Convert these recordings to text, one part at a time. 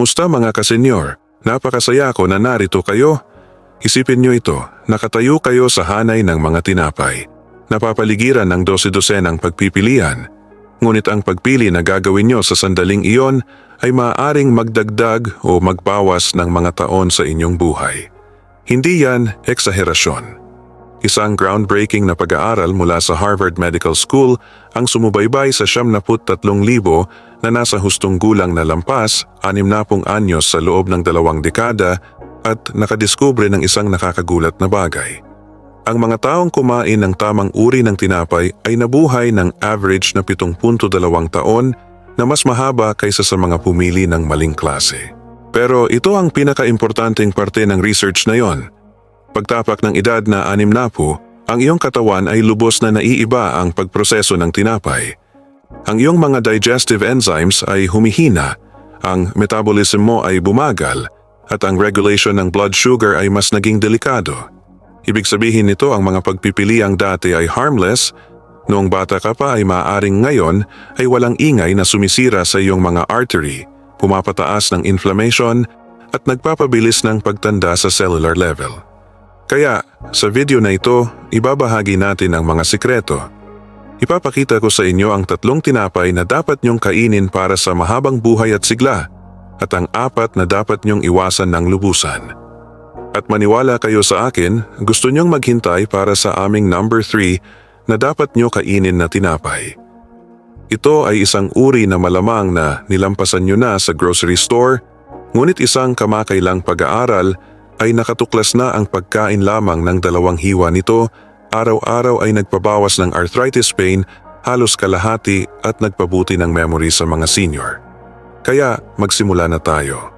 Kumusta mga kasenyor? Napakasaya ko na narito kayo. Isipin nyo ito, nakatayo kayo sa hanay ng mga tinapay. Napapaligiran ng dose-dosenang pagpipilian. Ngunit ang pagpili na gagawin nyo sa sandaling iyon ay maaaring magdagdag o magbawas ng mga taon sa inyong buhay. Hindi yan eksaherasyon. Isang groundbreaking na pag-aaral mula sa Harvard Medical School ang sumubaybay sa 73,000 na nasa hustong gulang na lampas, 60 anyos sa loob ng dalawang dekada at nakadiskubre ng isang nakakagulat na bagay. Ang mga taong kumain ng tamang uri ng tinapay ay nabuhay ng average na 7.2 taon na mas mahaba kaysa sa mga pumili ng maling klase. Pero ito ang pinaka-importanting parte ng research na yon. Pagtapak ng edad na anim na po, ang iyong katawan ay lubos na naiiba ang pagproseso ng tinapay. Ang iyong mga digestive enzymes ay humihina, ang metabolism mo ay bumagal, at ang regulation ng blood sugar ay mas naging delikado. Ibig sabihin nito ang mga pagpipiliang dati ay harmless, noong bata ka pa ay maaaring ngayon ay walang ingay na sumisira sa iyong mga artery, pumapataas ng inflammation at nagpapabilis ng pagtanda sa cellular level. Kaya, sa video na ito, ibabahagi natin ang mga sikreto. Ipapakita ko sa inyo ang tatlong tinapay na dapat niyong kainin para sa mahabang buhay at sigla, at ang apat na dapat niyong iwasan ng lubusan. At maniwala kayo sa akin, gusto niyong maghintay para sa aming number 3 na dapat niyo kainin na tinapay. Ito ay isang uri na malamang na nilampasan niyo na sa grocery store, ngunit isang kamakailang pag-aaral ay nakatuklas na ang pagkain lamang ng dalawang hiwa nito, araw-araw ay nagpabawas ng arthritis pain, halos kalahati at nagpabuti ng memory sa mga senior. Kaya magsimula na tayo.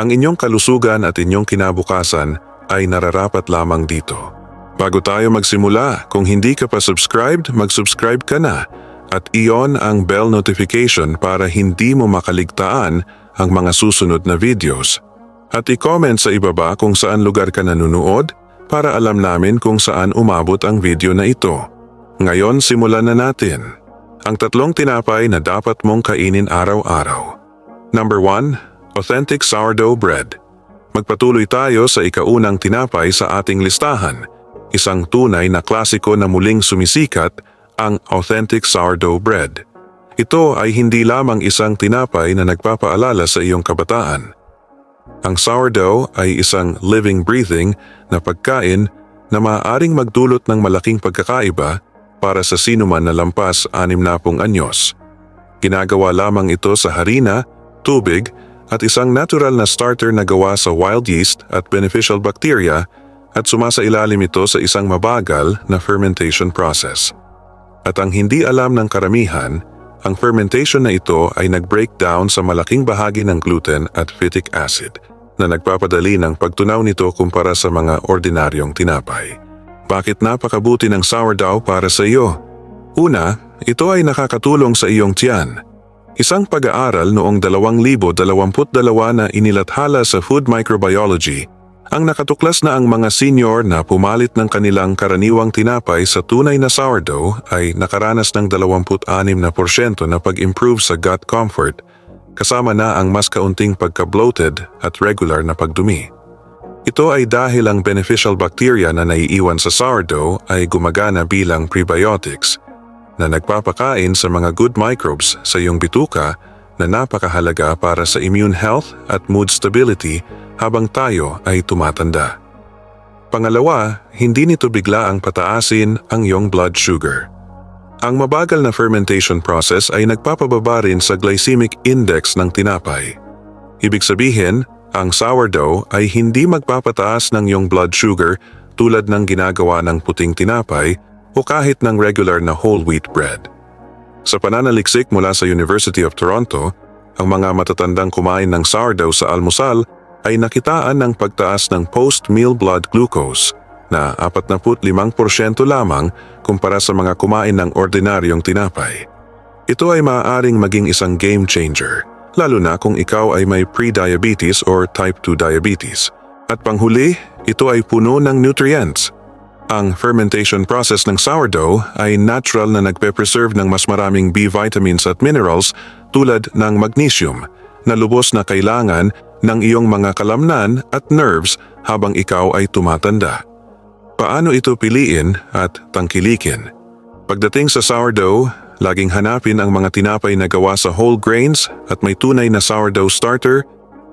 Ang inyong kalusugan at inyong kinabukasan ay nararapat lamang dito. Bago tayo magsimula, kung hindi ka pa subscribed, mag-subscribe ka na at iyon ang bell notification para hindi mo makaligtaan ang mga susunod na videos at i-comment sa ibaba kung saan lugar ka nanonood para alam namin kung saan umabot ang video na ito. Ngayon simulan na natin. Ang tatlong tinapay na dapat mong kainin araw-araw. Number 1. Authentic Sourdough Bread. Magpatuloy tayo sa ikaunang tinapay sa ating listahan. Isang tunay na klasiko na muling sumisikat, ang Authentic Sourdough Bread. Ito ay hindi lamang isang tinapay na nagpapaalala sa iyong kabataan. Ang sourdough ay isang living breathing na pagkain na maaaring magdulot ng malaking pagkakaiba para sa sinuman na lampas anim na pong anyos. Ginagawa lamang ito sa harina, tubig at isang natural na starter na gawa sa wild yeast at beneficial bacteria at sumasailalim ito sa isang mabagal na fermentation process. At ang hindi alam ng karamihan, ang fermentation na ito ay nag-break down sa malaking bahagi ng gluten at phytic acid na nagpapadali ng pagtunaw nito kumpara sa mga ordinaryong tinapay. Bakit napakabuti ng sourdough para sa iyo? Una, ito ay nakakatulong sa iyong tiyan. Isang pag-aaral noong 2022 na inilathala sa Food Microbiology ang nakatuklas na ang mga senior na pumalit ng kanilang karaniwang tinapay sa tunay na sourdough ay nakaranas ng 26% na pag-improve sa gut comfort kasama na ang mas kaunting pagka-bloated at regular na pagdumi. Ito ay dahil ang beneficial bacteria na naiiwan sa sourdough ay gumagana bilang prebiotics na nagpapakain sa mga good microbes sa iyong bituka na napakahalaga para sa immune health at mood stability habang tayo ay tumatanda. Pangalawa, hindi nito bigla ang pataasin ang iyong blood sugar. Ang mabagal na fermentation process ay nagpapababa rin sa glycemic index ng tinapay. Ibig sabihin, ang sourdough ay hindi magpapataas ng iyong blood sugar tulad ng ginagawa ng puting tinapay o kahit ng regular na whole wheat bread. Sa pananaliksik mula sa University of Toronto, ang mga matatandang kumain ng sourdough sa almusal ay nakitaan ng pagtaas ng post-meal blood glucose na 45% lamang kumpara sa mga kumain ng ordinaryong tinapay. Ito ay maaaring maging isang game changer, lalo na kung ikaw ay may pre-diabetes or type 2 diabetes. At panghuli, ito ay puno ng nutrients. Ang fermentation process ng sourdough ay natural na nagpe-preserve ng mas maraming B vitamins at minerals tulad ng magnesium, na lubos na kailangan ng iyong mga kalamnan at nerves habang ikaw ay tumatanda. Paano ito piliin at tangkilikin? Pagdating sa sourdough, laging hanapin ang mga tinapay na gawa sa whole grains at may tunay na sourdough starter,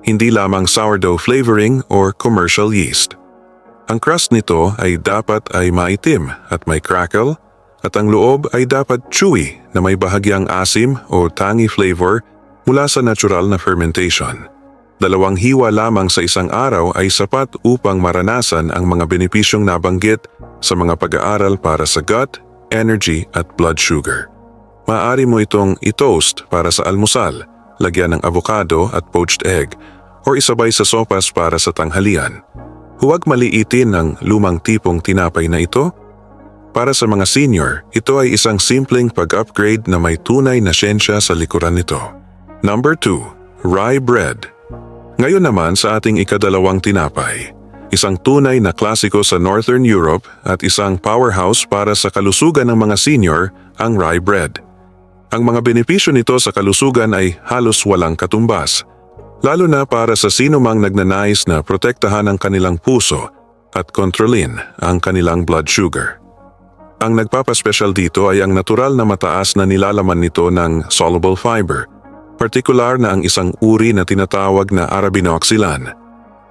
hindi lamang sourdough flavoring or commercial yeast. Ang crust nito ay dapat ay maitim at may crackle at ang loob ay dapat chewy na may bahagyang asim o tangy flavor mula sa natural na fermentation. Dalawang hiwa lamang sa isang araw ay sapat upang maranasan ang mga benepisyong nabanggit sa mga pag-aaral para sa gut, energy at blood sugar. Maaari mo itong i-toast para sa almusal, lagyan ng avocado at poached egg, o isabay sa sopas para sa tanghalian. Huwag maliitin ang lumang tipong tinapay na ito. Para sa mga senior, ito ay isang simpleng pag-upgrade na may tunay na siyensya sa likuran nito. Number 2. Rye Bread ngayon naman sa ating ikadalawang tinapay. Isang tunay na klasiko sa Northern Europe at isang powerhouse para sa kalusugan ng mga senior, ang rye bread. Ang mga benepisyo nito sa kalusugan ay halos walang katumbas, lalo na para sa sino mang nagnanais na protektahan ang kanilang puso at kontrolin ang kanilang blood sugar. Ang nagpapaspesyal dito ay ang natural na mataas na nilalaman nito ng soluble fiber – partikular na ang isang uri na tinatawag na arabinoxylan.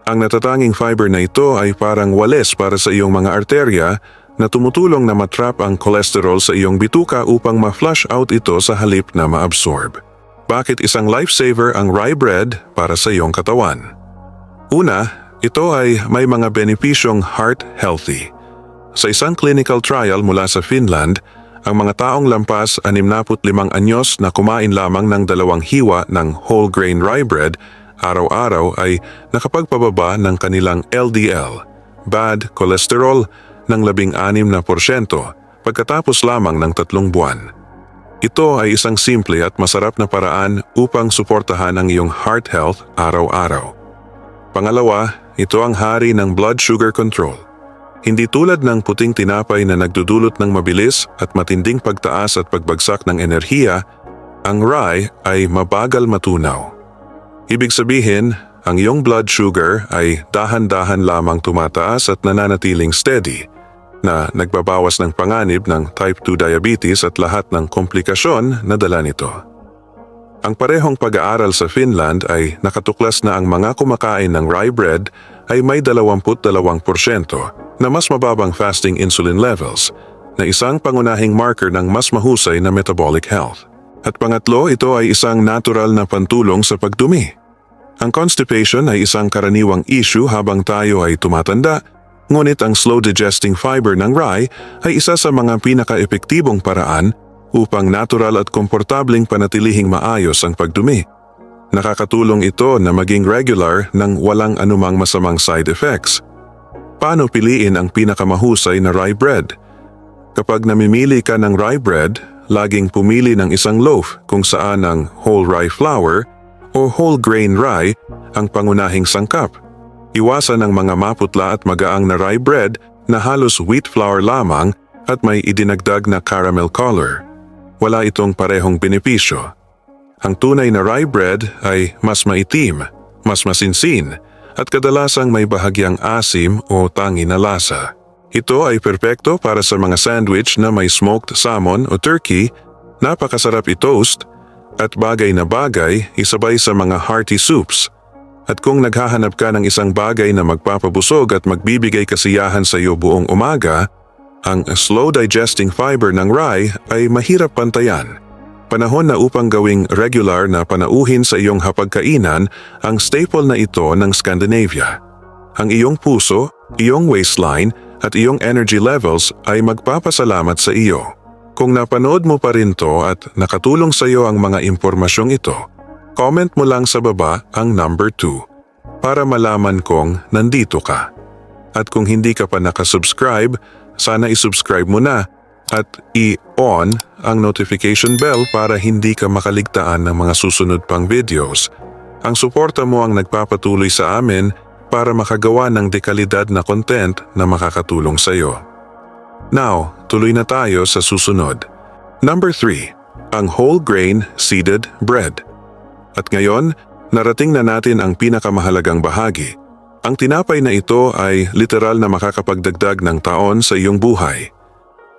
Ang natatanging fiber na ito ay parang wales para sa iyong mga arterya na tumutulong na matrap ang cholesterol sa iyong bituka upang ma-flush out ito sa halip na ma-absorb. Bakit isang lifesaver ang rye bread para sa iyong katawan? Una, ito ay may mga benepisyong heart healthy. Sa isang clinical trial mula sa Finland, ang mga taong lampas 65 anyos na kumain lamang ng dalawang hiwa ng whole grain rye bread araw-araw ay nakapagpababa ng kanilang LDL, bad cholesterol, ng 16 na porsyento pagkatapos lamang ng tatlong buwan. Ito ay isang simple at masarap na paraan upang suportahan ang iyong heart health araw-araw. Pangalawa, ito ang hari ng blood sugar control. Hindi tulad ng puting tinapay na nagdudulot ng mabilis at matinding pagtaas at pagbagsak ng enerhiya, ang rye ay mabagal matunaw. Ibig sabihin, ang iyong blood sugar ay dahan-dahan lamang tumataas at nananatiling steady na nagbabawas ng panganib ng type 2 diabetes at lahat ng komplikasyon na dala nito. Ang parehong pag-aaral sa Finland ay nakatuklas na ang mga kumakain ng rye bread ay may 22% na mas mababang fasting insulin levels na isang pangunahing marker ng mas mahusay na metabolic health. At pangatlo, ito ay isang natural na pantulong sa pagdumi. Ang constipation ay isang karaniwang issue habang tayo ay tumatanda, ngunit ang slow digesting fiber ng rye ay isa sa mga pinaka-epektibong paraan upang natural at komportabling panatilihing maayos ang pagdumi. Nakakatulong ito na maging regular ng walang anumang masamang side effects – Paano piliin ang pinakamahusay na rye bread? Kapag namimili ka ng rye bread, laging pumili ng isang loaf kung saan ang whole rye flour o whole grain rye ang pangunahing sangkap. Iwasan ang mga maputla at magaang na rye bread na halos wheat flour lamang at may idinagdag na caramel color. Wala itong parehong benepisyo. Ang tunay na rye bread ay mas maitim, mas masinsin, at kadalasang may bahagyang asim o tangi na lasa. Ito ay perpekto para sa mga sandwich na may smoked salmon o turkey, napakasarap i-toast, at bagay na bagay isabay sa mga hearty soups. At kung naghahanap ka ng isang bagay na magpapabusog at magbibigay kasiyahan sa iyo buong umaga, ang slow digesting fiber ng rye ay mahirap pantayan Panahon na upang gawing regular na panauhin sa iyong hapagkainan ang staple na ito ng Scandinavia. Ang iyong puso, iyong waistline at iyong energy levels ay magpapasalamat sa iyo. Kung napanood mo pa rin to at nakatulong sa iyo ang mga impormasyong ito, comment mo lang sa baba ang number 2 para malaman kong nandito ka. At kung hindi ka pa nakasubscribe, sana isubscribe mo na at i-on ang notification bell para hindi ka makaligtaan ng mga susunod pang videos. Ang suporta mo ang nagpapatuloy sa amin para makagawa ng dekalidad na content na makakatulong sa iyo. Now, tuloy na tayo sa susunod. Number 3. Ang whole grain seeded bread. At ngayon, narating na natin ang pinakamahalagang bahagi. Ang tinapay na ito ay literal na makakapagdagdag ng taon sa iyong buhay.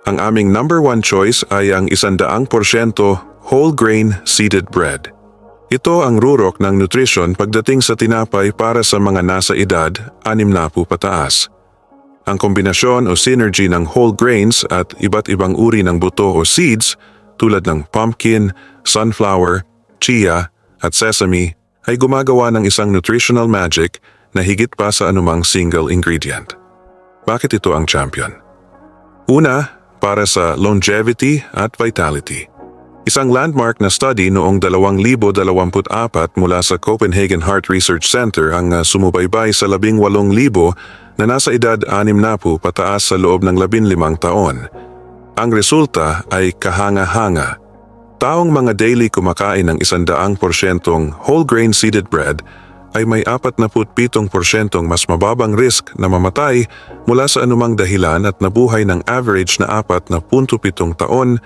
Ang aming number one choice ay ang isandaang porsyento whole grain seeded bread. Ito ang rurok ng nutrition pagdating sa tinapay para sa mga nasa edad 60 pataas. Ang kombinasyon o synergy ng whole grains at iba't ibang uri ng buto o seeds tulad ng pumpkin, sunflower, chia at sesame ay gumagawa ng isang nutritional magic na higit pa sa anumang single ingredient. Bakit ito ang champion? Una, para sa longevity at vitality. Isang landmark na study noong 2024 mula sa Copenhagen Heart Research Center ang uh, sumubaybay sa 18,000 na nasa edad 60 pataas sa loob ng 15 taon. Ang resulta ay kahanga-hanga. Taong mga daily kumakain ng 100% whole grain seeded bread ay may 47% mas mababang risk na mamatay mula sa anumang dahilan at nabuhay ng average na 4.7 taon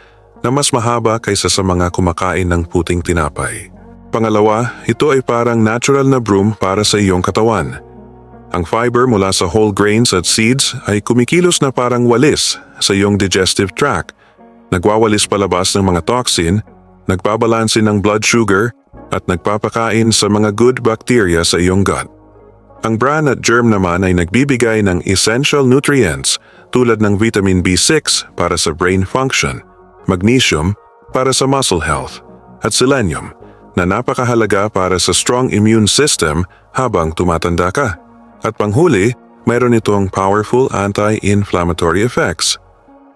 na mas mahaba kaysa sa mga kumakain ng puting tinapay. Pangalawa, ito ay parang natural na broom para sa iyong katawan. Ang fiber mula sa whole grains at seeds ay kumikilos na parang walis sa iyong digestive tract. Nagwawalis palabas ng mga toxin, nagbabalansin ng blood sugar, at nagpapakain sa mga good bacteria sa iyong gut. Ang bran at germ naman ay nagbibigay ng essential nutrients tulad ng vitamin B6 para sa brain function, magnesium para sa muscle health, at selenium na napakahalaga para sa strong immune system habang tumatanda ka. At panghuli, mayroon itong powerful anti-inflammatory effects.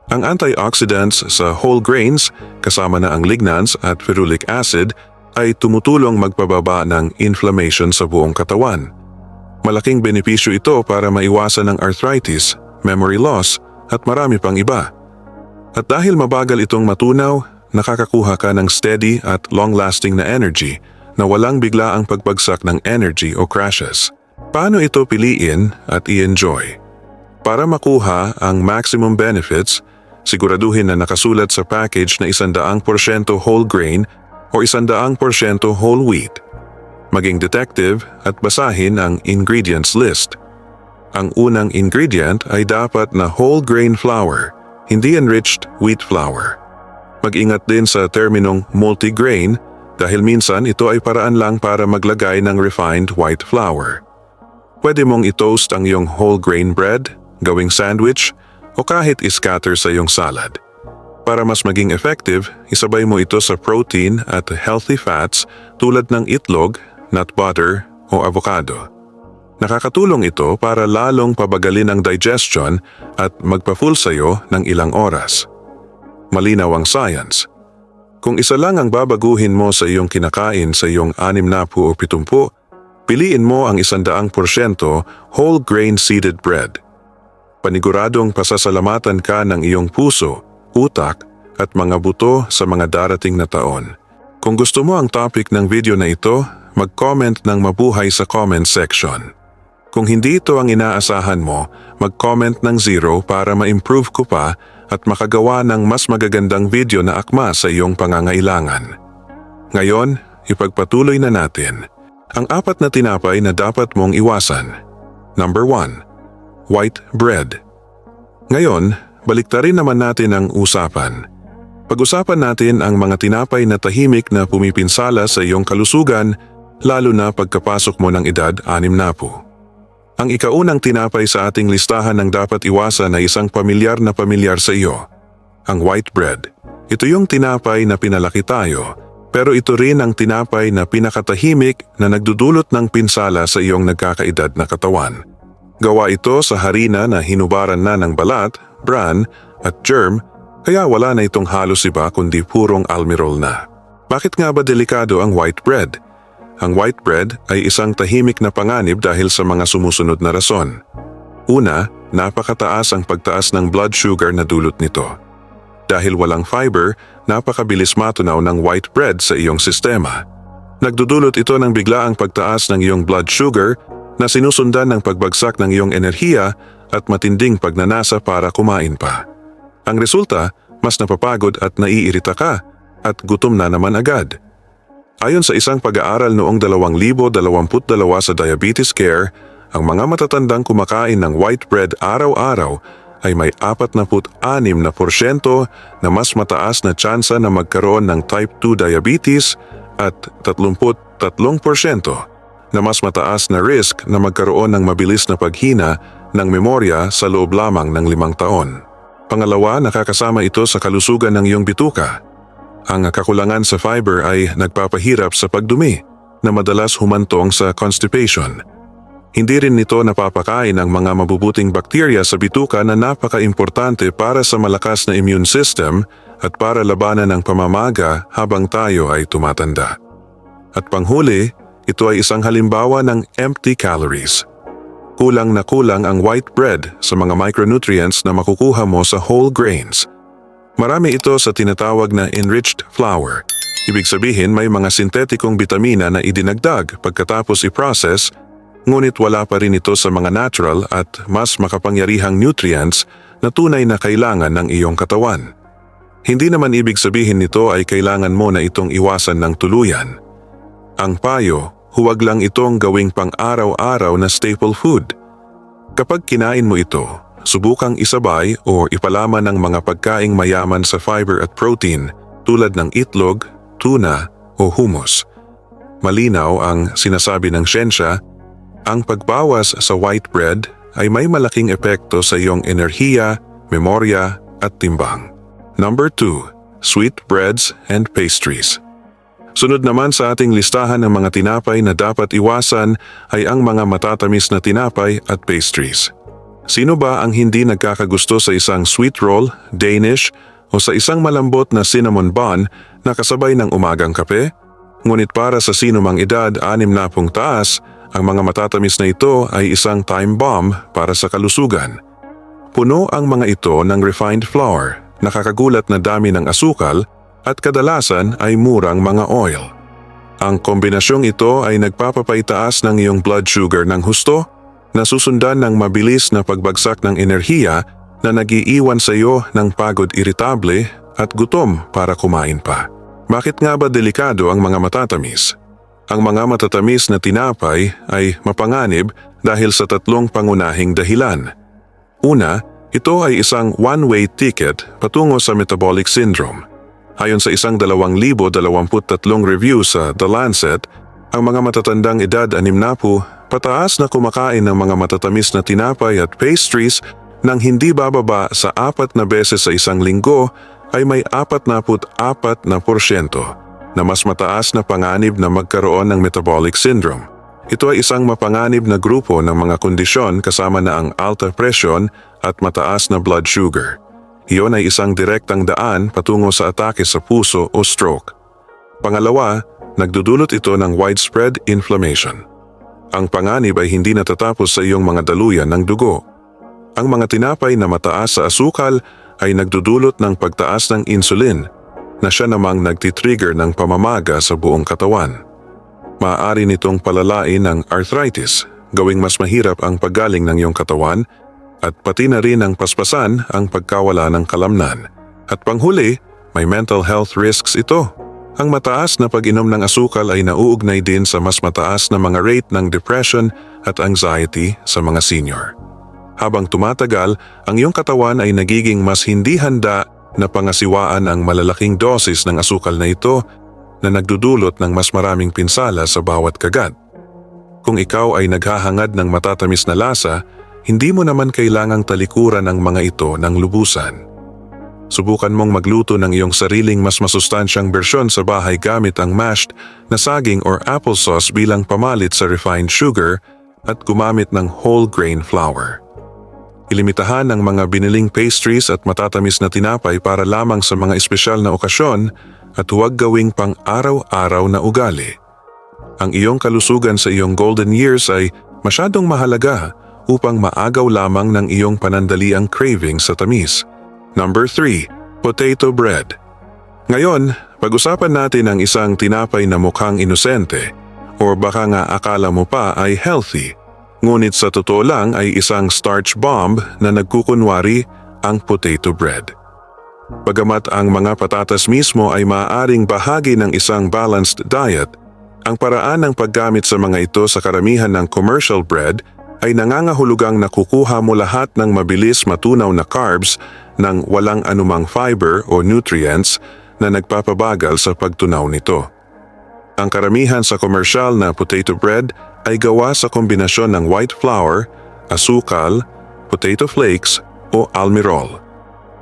Ang antioxidants sa whole grains, kasama na ang lignans at ferulic acid, ay tumutulong magpababa ng inflammation sa buong katawan. Malaking benepisyo ito para maiwasan ng arthritis, memory loss, at marami pang iba. At dahil mabagal itong matunaw, nakakakuha ka ng steady at long-lasting na energy na walang bigla ang pagbagsak ng energy o crashes. Paano ito piliin at i-enjoy? Para makuha ang maximum benefits, siguraduhin na nakasulat sa package na 100% whole grain o 100% whole wheat. Maging detective at basahin ang ingredients list. Ang unang ingredient ay dapat na whole grain flour, hindi enriched wheat flour. Mag-ingat din sa terminong multigrain dahil minsan ito ay paraan lang para maglagay ng refined white flour. Pwede mong i-toast ang iyong whole grain bread, gawing sandwich, o kahit iscatter sa iyong salad. Para mas maging effective, isabay mo ito sa protein at healthy fats tulad ng itlog, nut butter o avocado. Nakakatulong ito para lalong pabagalin ang digestion at magpa-full sayo ng ilang oras. Malinaw ang science. Kung isa lang ang babaguhin mo sa iyong kinakain sa iyong anim na po o pitumpu, piliin mo ang isandaang porsyento whole grain seeded bread. Paniguradong pasasalamatan ka ng iyong puso, utak at mga buto sa mga darating na taon. Kung gusto mo ang topic ng video na ito, mag-comment ng mabuhay sa comment section. Kung hindi ito ang inaasahan mo, mag-comment ng zero para ma-improve ko pa at makagawa ng mas magagandang video na akma sa iyong pangangailangan. Ngayon, ipagpatuloy na natin ang apat na tinapay na dapat mong iwasan. Number 1. White bread. Ngayon, baliktarin naman natin ang usapan. Pag-usapan natin ang mga tinapay na tahimik na pumipinsala sa iyong kalusugan lalo na pagkapasok mo ng edad anim na po. Ang ikaunang tinapay sa ating listahan ng dapat iwasan ay isang pamilyar na pamilyar sa iyo, ang white bread. Ito yung tinapay na pinalaki tayo, pero ito rin ang tinapay na pinakatahimik na nagdudulot ng pinsala sa iyong nagkakaedad na katawan. Gawa ito sa harina na hinubaran na ng balat, bran at germ kaya wala na itong halos iba kundi purong almirol na. Bakit nga ba delikado ang white bread? Ang white bread ay isang tahimik na panganib dahil sa mga sumusunod na rason. Una, napakataas ang pagtaas ng blood sugar na dulot nito. Dahil walang fiber, napakabilis matunaw ng white bread sa iyong sistema. Nagdudulot ito ng biglaang pagtaas ng iyong blood sugar na sinusundan ng pagbagsak ng iyong enerhiya at matinding pagnanasa para kumain pa. Ang resulta, mas napapagod at naiirita ka at gutom na naman agad. Ayon sa isang pag-aaral noong 2022 sa Diabetes Care, ang mga matatandang kumakain ng white bread araw-araw ay may 46 na porsyento na mas mataas na tsansa na magkaroon ng type 2 diabetes at 33 porsyento na mas mataas na risk na magkaroon ng mabilis na paghina ng memorya sa loob lamang ng limang taon. Pangalawa, nakakasama ito sa kalusugan ng iyong bituka. Ang kakulangan sa fiber ay nagpapahirap sa pagdumi na madalas humantong sa constipation. Hindi rin nito napapakain ang mga mabubuting bakterya sa bituka na napaka-importante para sa malakas na immune system at para labanan ang pamamaga habang tayo ay tumatanda. At panghuli, ito ay isang halimbawa ng empty calories. Kulang na kulang ang white bread sa mga micronutrients na makukuha mo sa whole grains. Marami ito sa tinatawag na enriched flour. Ibig sabihin may mga sintetikong bitamina na idinagdag pagkatapos i-process, ngunit wala pa rin ito sa mga natural at mas makapangyarihang nutrients na tunay na kailangan ng iyong katawan. Hindi naman ibig sabihin nito ay kailangan mo na itong iwasan ng tuluyan. Ang payo, huwag lang itong gawing pang-araw-araw na staple food. Kapag kinain mo ito, subukang isabay o ipalaman ng mga pagkaing mayaman sa fiber at protein tulad ng itlog, tuna o hummus. Malinaw ang sinasabi ng siyensya, ang pagbawas sa white bread ay may malaking epekto sa iyong enerhiya, memorya at timbang. Number 2. Sweet breads and pastries. Sunod naman sa ating listahan ng mga tinapay na dapat iwasan ay ang mga matatamis na tinapay at pastries. Sino ba ang hindi nagkakagusto sa isang sweet roll, Danish, o sa isang malambot na cinnamon bun na kasabay ng umagang kape? Ngunit para sa sino mang edad anim na pong taas, ang mga matatamis na ito ay isang time bomb para sa kalusugan. Puno ang mga ito ng refined flour, nakakagulat na dami ng asukal at kadalasan ay murang mga oil. Ang kombinasyong ito ay nagpapapaitaas ng iyong blood sugar ng husto na susundan ng mabilis na pagbagsak ng enerhiya na nagiiwan sa iyo ng pagod iritable at gutom para kumain pa. Bakit nga ba delikado ang mga matatamis? Ang mga matatamis na tinapay ay mapanganib dahil sa tatlong pangunahing dahilan. Una, ito ay isang one-way ticket patungo sa metabolic syndrome. Ayon sa isang 2,023 review sa The Lancet, ang mga matatandang edad 60 pataas na kumakain ng mga matatamis na tinapay at pastries nang hindi bababa sa apat na beses sa isang linggo ay may 44 na porsyento na mas mataas na panganib na magkaroon ng metabolic syndrome. Ito ay isang mapanganib na grupo ng mga kondisyon kasama na ang alta presyon at mataas na blood sugar. Iyon ay isang direktang daan patungo sa atake sa puso o stroke. Pangalawa, nagdudulot ito ng widespread inflammation. Ang panganib ay hindi natatapos sa iyong mga daluyan ng dugo. Ang mga tinapay na mataas sa asukal ay nagdudulot ng pagtaas ng insulin na siya namang nagtitrigger ng pamamaga sa buong katawan. Maaari nitong palalain ng arthritis, gawing mas mahirap ang paggaling ng iyong katawan at pati na rin ang paspasan ang pagkawala ng kalamnan. At panghuli, may mental health risks ito. Ang mataas na pag-inom ng asukal ay nauugnay din sa mas mataas na mga rate ng depression at anxiety sa mga senior. Habang tumatagal, ang iyong katawan ay nagiging mas hindi handa na pangasiwaan ang malalaking dosis ng asukal na ito na nagdudulot ng mas maraming pinsala sa bawat kagat. Kung ikaw ay naghahangad ng matatamis na lasa, hindi mo naman kailangang talikuran ang mga ito ng lubusan. Subukan mong magluto ng iyong sariling mas masustansyang bersyon sa bahay gamit ang mashed na saging or applesauce bilang pamalit sa refined sugar at gumamit ng whole grain flour. Ilimitahan ang mga biniling pastries at matatamis na tinapay para lamang sa mga espesyal na okasyon at huwag gawing pang araw-araw na ugali. Ang iyong kalusugan sa iyong golden years ay masyadong mahalaga upang maagaw lamang ng iyong panandaliang craving sa tamis. Number 3. Potato bread. Ngayon, pag-usapan natin ang isang tinapay na mukhang inosente o baka nga akala mo pa ay healthy. Ngunit sa totoo lang ay isang starch bomb na nagkukunwari ang potato bread. Bagamat ang mga patatas mismo ay maaaring bahagi ng isang balanced diet, ang paraan ng paggamit sa mga ito sa karamihan ng commercial bread ay nangangahulugang nakukuha mo lahat ng mabilis matunaw na carbs ng walang anumang fiber o nutrients na nagpapabagal sa pagtunaw nito. Ang karamihan sa komersyal na potato bread ay gawa sa kombinasyon ng white flour, asukal, potato flakes o almirol.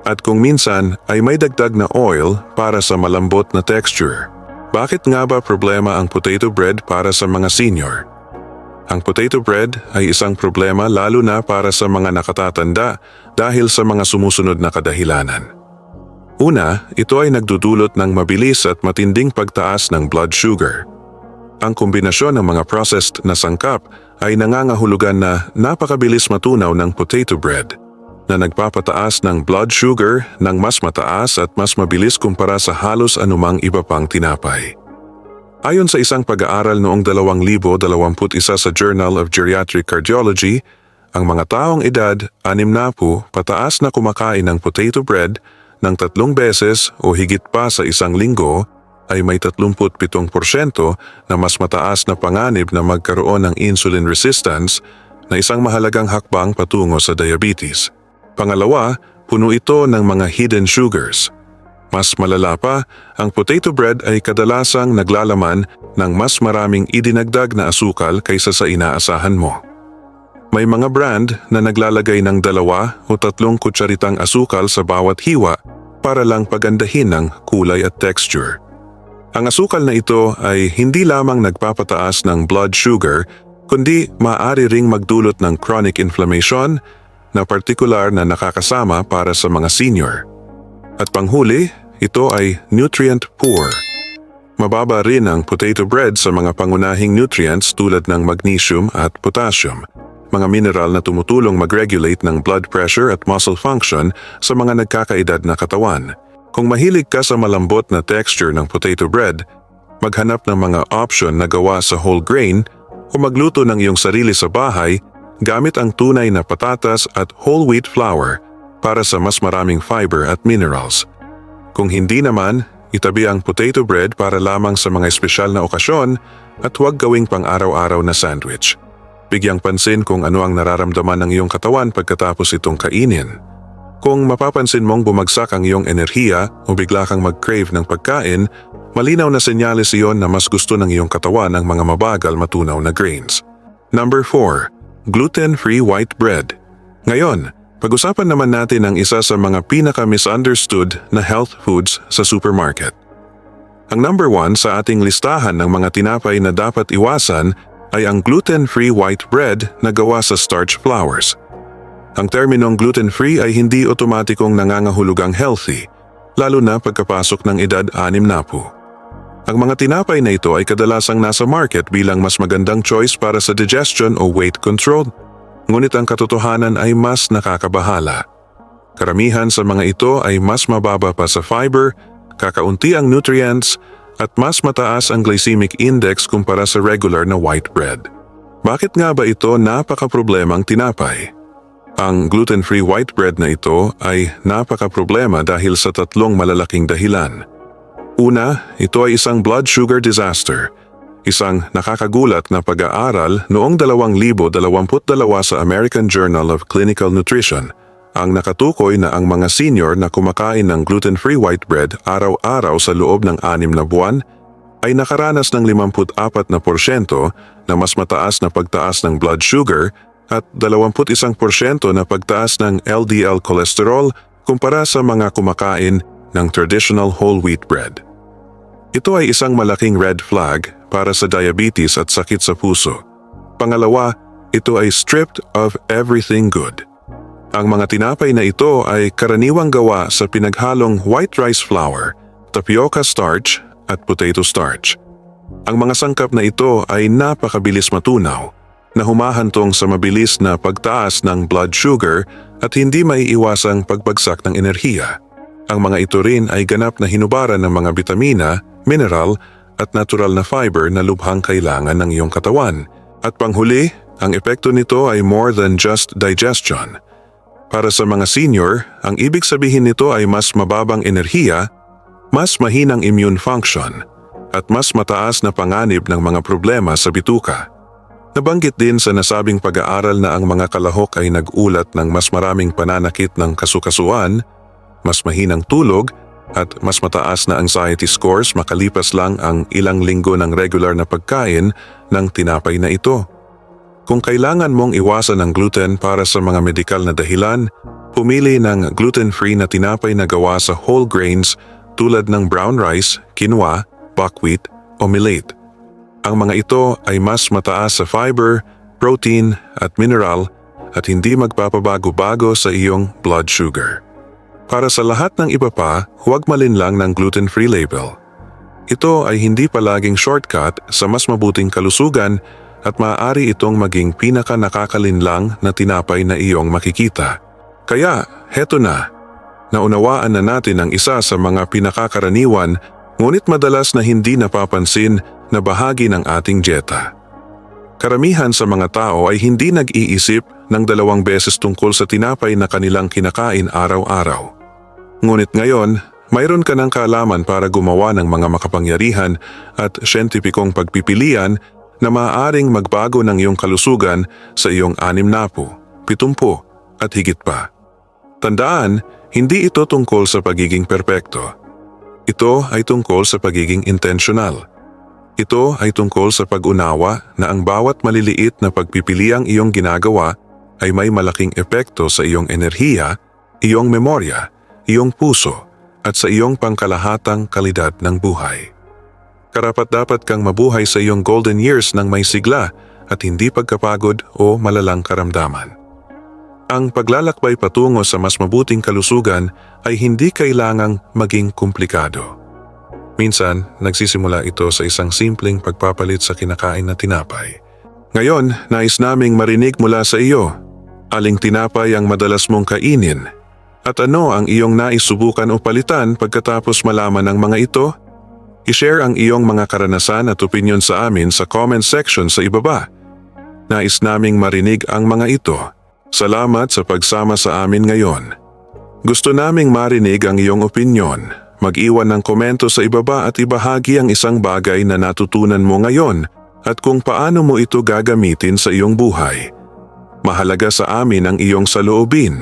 At kung minsan ay may dagdag na oil para sa malambot na texture. Bakit nga ba problema ang potato bread para sa mga senior? Ang potato bread ay isang problema lalo na para sa mga nakatatanda dahil sa mga sumusunod na kadahilanan. Una, ito ay nagdudulot ng mabilis at matinding pagtaas ng blood sugar. Ang kombinasyon ng mga processed na sangkap ay nangangahulugan na napakabilis matunaw ng potato bread na nagpapataas ng blood sugar ng mas mataas at mas mabilis kumpara sa halos anumang iba pang tinapay. Ayon sa isang pag-aaral noong 2021 sa Journal of Geriatric Cardiology, ang mga taong edad 60 pataas na kumakain ng potato bread ng tatlong beses o higit pa sa isang linggo ay may 37% na mas mataas na panganib na magkaroon ng insulin resistance na isang mahalagang hakbang patungo sa diabetes. Pangalawa, puno ito ng mga hidden sugars. Mas malala pa, ang potato bread ay kadalasang naglalaman ng mas maraming idinagdag na asukal kaysa sa inaasahan mo. May mga brand na naglalagay ng dalawa o tatlong kutsaritang asukal sa bawat hiwa para lang pagandahin ng kulay at texture. Ang asukal na ito ay hindi lamang nagpapataas ng blood sugar kundi maaari ring magdulot ng chronic inflammation na partikular na nakakasama para sa mga senior. At panghuli, ito ay nutrient poor. Mababa rin ang potato bread sa mga pangunahing nutrients tulad ng magnesium at potassium, mga mineral na tumutulong mag-regulate ng blood pressure at muscle function sa mga nagkakaedad na katawan. Kung mahilig ka sa malambot na texture ng potato bread, maghanap ng mga option na gawa sa whole grain o magluto ng iyong sarili sa bahay gamit ang tunay na patatas at whole wheat flour para sa mas maraming fiber at minerals. Kung hindi naman, itabi ang potato bread para lamang sa mga espesyal na okasyon at huwag gawing pang-araw-araw na sandwich. Bigyang pansin kung ano ang nararamdaman ng iyong katawan pagkatapos itong kainin. Kung mapapansin mong bumagsak ang iyong enerhiya o bigla kang mag-crave ng pagkain, malinaw na senyales iyon na mas gusto ng iyong katawan ng mga mabagal matunaw na grains. Number 4. Gluten-free white bread. Ngayon, pag-usapan naman natin ang isa sa mga pinaka-misunderstood na health foods sa supermarket. Ang number one sa ating listahan ng mga tinapay na dapat iwasan ay ang gluten-free white bread na gawa sa starch flours. Ang terminong gluten-free ay hindi otomatikong nangangahulugang healthy, lalo na pagkapasok ng edad 6 na po. Ang mga tinapay na ito ay kadalasang nasa market bilang mas magandang choice para sa digestion o weight control ngunit ang katotohanan ay mas nakakabahala. Karamihan sa mga ito ay mas mababa pa sa fiber, kakaunti ang nutrients, at mas mataas ang glycemic index kumpara sa regular na white bread. Bakit nga ba ito napaka-problemang tinapay? Ang gluten-free white bread na ito ay napaka-problema dahil sa tatlong malalaking dahilan. Una, ito ay isang blood sugar disaster – Isang nakakagulat na pag-aaral noong 2022 sa American Journal of Clinical Nutrition ang nakatukoy na ang mga senior na kumakain ng gluten-free white bread araw-araw sa loob ng anim na buwan ay nakaranas ng 54% na mas mataas na pagtaas ng blood sugar at 21% na pagtaas ng LDL cholesterol kumpara sa mga kumakain ng traditional whole wheat bread. Ito ay isang malaking red flag para sa diabetes at sakit sa puso. Pangalawa, ito ay stripped of everything good. Ang mga tinapay na ito ay karaniwang gawa sa pinaghalong white rice flour, tapioca starch at potato starch. Ang mga sangkap na ito ay napakabilis matunaw na humahantong sa mabilis na pagtaas ng blood sugar at hindi maiiwasang pagbagsak ng enerhiya. Ang mga ito rin ay ganap na hinubaran ng mga bitamina, mineral at natural na fiber na lubhang kailangan ng iyong katawan. At panghuli, ang epekto nito ay more than just digestion. Para sa mga senior, ang ibig sabihin nito ay mas mababang enerhiya, mas mahinang immune function, at mas mataas na panganib ng mga problema sa bituka. Nabanggit din sa nasabing pag-aaral na ang mga kalahok ay nag-ulat ng mas maraming pananakit ng kasukasuan, mas mahinang tulog, at mas mataas na anxiety scores makalipas lang ang ilang linggo ng regular na pagkain ng tinapay na ito. Kung kailangan mong iwasan ang gluten para sa mga medikal na dahilan, pumili ng gluten-free na tinapay na gawa sa whole grains tulad ng brown rice, quinoa, buckwheat o millet. Ang mga ito ay mas mataas sa fiber, protein at mineral at hindi magpapabago-bago sa iyong blood sugar. Para sa lahat ng iba pa, huwag malinlang ng gluten-free label. Ito ay hindi palaging shortcut sa mas mabuting kalusugan at maaari itong maging pinaka nakakalinlang na tinapay na iyong makikita. Kaya, heto na. Naunawaan na natin ang isa sa mga pinakakaraniwan ngunit madalas na hindi napapansin na bahagi ng ating dieta. Karamihan sa mga tao ay hindi nag-iisip ng dalawang beses tungkol sa tinapay na kanilang kinakain araw-araw. Ngunit ngayon, mayroon ka ng kaalaman para gumawa ng mga makapangyarihan at siyentipikong pagpipilian na maaaring magbago ng iyong kalusugan sa iyong anim napu, pitumpu at higit pa. Tandaan, hindi ito tungkol sa pagiging perpekto. Ito ay tungkol sa pagiging intentional. Ito ay tungkol sa pag-unawa na ang bawat maliliit na pagpipiliang iyong ginagawa ay may malaking epekto sa iyong enerhiya, iyong memorya, iyong puso at sa iyong pangkalahatang kalidad ng buhay. Karapat dapat kang mabuhay sa iyong golden years ng may sigla at hindi pagkapagod o malalang karamdaman. Ang paglalakbay patungo sa mas mabuting kalusugan ay hindi kailangang maging komplikado. Minsan, nagsisimula ito sa isang simpleng pagpapalit sa kinakain na tinapay. Ngayon, nais naming marinig mula sa iyo. Aling tinapay ang madalas mong kainin? At ano ang iyong naisubukan o palitan pagkatapos malaman ng mga ito? I-share ang iyong mga karanasan at opinion sa amin sa comment section sa ibaba. Nais naming marinig ang mga ito. Salamat sa pagsama sa amin ngayon. Gusto naming marinig ang iyong opinion. Mag-iwan ng komento sa ibaba at ibahagi ang isang bagay na natutunan mo ngayon at kung paano mo ito gagamitin sa iyong buhay. Mahalaga sa amin ang iyong saloobin,